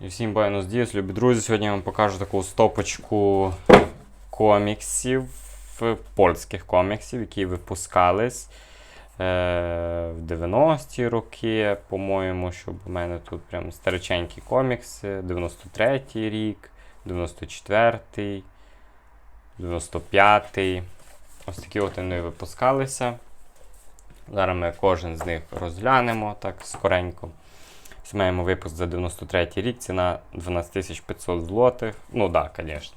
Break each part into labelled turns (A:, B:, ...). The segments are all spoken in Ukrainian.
A: І всім Байнус Діс, любі друзі. Сьогодні я вам покажу таку стопочку коміксів, польських коміксів, які випускались е, в 90-ті роки, по-моєму, щоб у мене тут прям стариченькі комікси. 93-й рік, 94-й, 95-й. Ось такі от вони випускалися. Зараз ми кожен з них розглянемо так скоренько. Ось Маємо випуск за 93 рік, ціна 12 500 злотих. Ну так, да, звісно.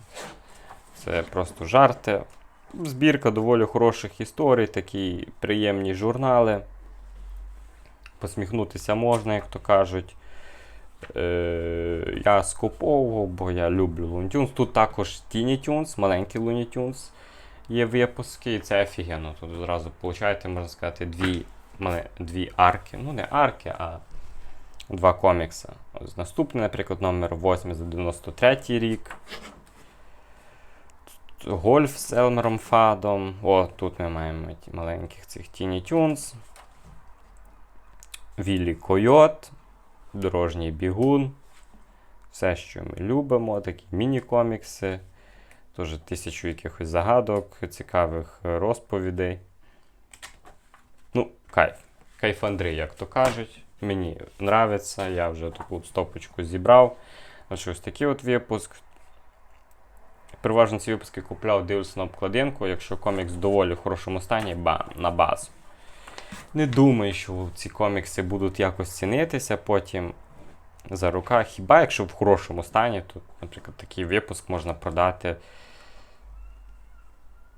A: Це просто жарти. Збірка доволі хороших історій, такі приємні журнали. Посміхнутися можна, як то кажуть. Е, я скуповував, бо я люблю Looney. Тут також Tiny Tunes, маленький Looney Tunes є випуски, і це офігенно. Тут одразу получаєте, можна сказати, дві, дві арки. Ну, не арки, а два комікси. Ось наступний, наприклад, номер 8 за 93 рік. Гольф з Елмером Фадом. О, тут ми маємо маленьких цих Tiny Tunes. Віллі Койот, Дорожній бігун. Все, що ми любимо, такі міні-комікси. Теж тисячу якихось загадок, цікавих розповідей. Ну, кайф. Кайф Андрій, як то кажуть. Мені нравиться, я вже таку стопочку зібрав. Ось такий от випуск. Переважно ці випуски купляв, дивився на обкладинку. Якщо комікс в доволі хорошому стані, бам, на базу. Не думаю, що ці комікси будуть якось цінитися потім за рука. Хіба якщо в хорошому стані, то, наприклад, такий випуск можна продати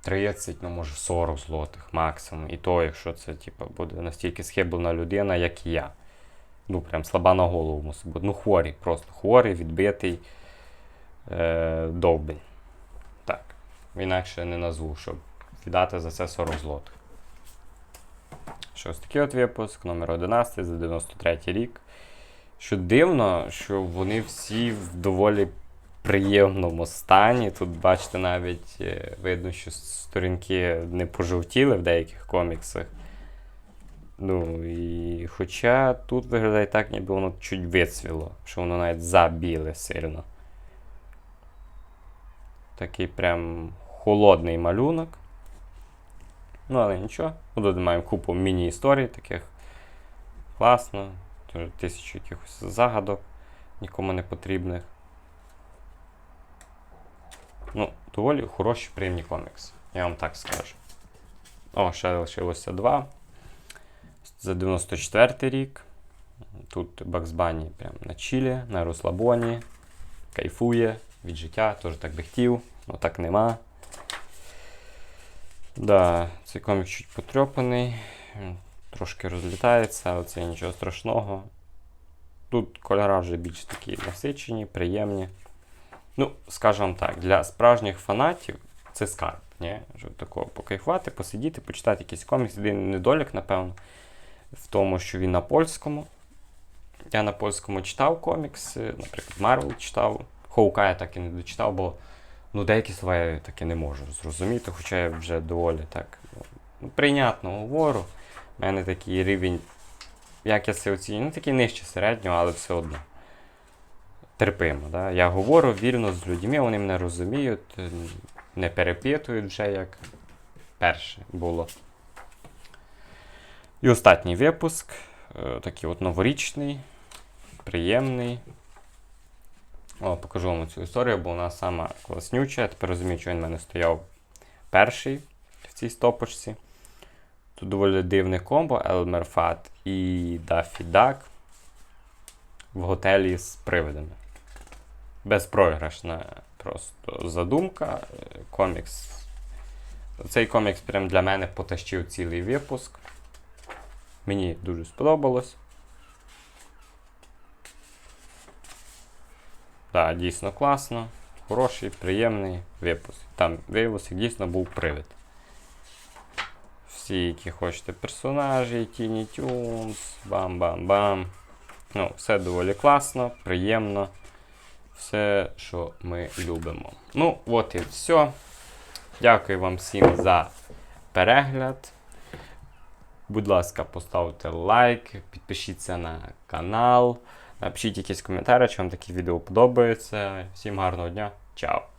A: 30, ну може 40 злотих максимум. І то, якщо це типу, буде настільки схиблена людина, як і я. Ну, прям слаба на голову мусить бути. Ну, хворий, просто хворий, відбитий е, довбень. Так. Інакше не назву, щоб віддати за це 40 злотих. Що ось такий от випуск, номер 11 за 93 рік. Що дивно, що вони всі в доволі приємному стані. Тут, бачите, навіть е, видно, що сторінки не пожовтіли в деяких коміксах. Ну, і хоча тут виглядає так, ніби воно чуть вицвіло, що воно навіть забіле сильно. Такий прям холодний малюнок. Ну, але нічого. Тут маємо купу міні-історій таких. Класно. Тисячу якихось загадок, нікому не потрібних. Ну, доволі хороші, приємні комікси. Я вам так скажу. О, ще лишилося два. За 94 рік. Тут Бакс Банні прям на чілі, на розслабоні. Кайфує від життя, теж так би хотів, але так нема. Да, цей комік чуть потрьопаний, трошки розлітається, але це нічого страшного. Тут кольори вже більш такі насичені, приємні. Ну, скажімо так, для справжніх фанатів це скарб. Ні? Щоб такого покайфувати, посидіти, почитати якийсь комікс. Єдиний недолік, напевно, в тому, що він на польському. Я на польському читав комікс, наприклад, Марвел читав. Хоука я так і не дочитав, бо ну, деякі слова я таки не можу зрозуміти, хоча я вже доволі так ну, прийнятно говорю. У мене такий рівень, як я це оцінюю, ну такий нижче середнього, але все одно. Терпимо. Да? Я говорю вільно з людьми, вони мене розуміють, не перепитують вже як перше було. І останній випуск, е, такий от новорічний, приємний. О, покажу вам цю історію, бо вона сама класнюча. Я тепер розумію, що він в мене стояв перший в цій стопочці. Тут доволі дивне комбо Елмер Фат і Дафі Дак в готелі з привидами. Безпроіграшна просто задумка. Е, Комікс. Цей комікс прям для мене потащив цілий випуск. Мені дуже сподобалось. Так, дійсно класно. Хороший, приємний випуск. Там виявилося, дійсно був привид. Всі, які хочете персонажі, Тіні Тюнс, бам-бам-бам. Ну, все доволі класно, приємно. Все, що ми любимо. Ну, от і все. Дякую вам всім за перегляд. Будь ласка, поставте лайк, підпишіться на канал, Напишіть якісь коментарі, чи вам такі відео подобаються. Всім гарного дня. Чао!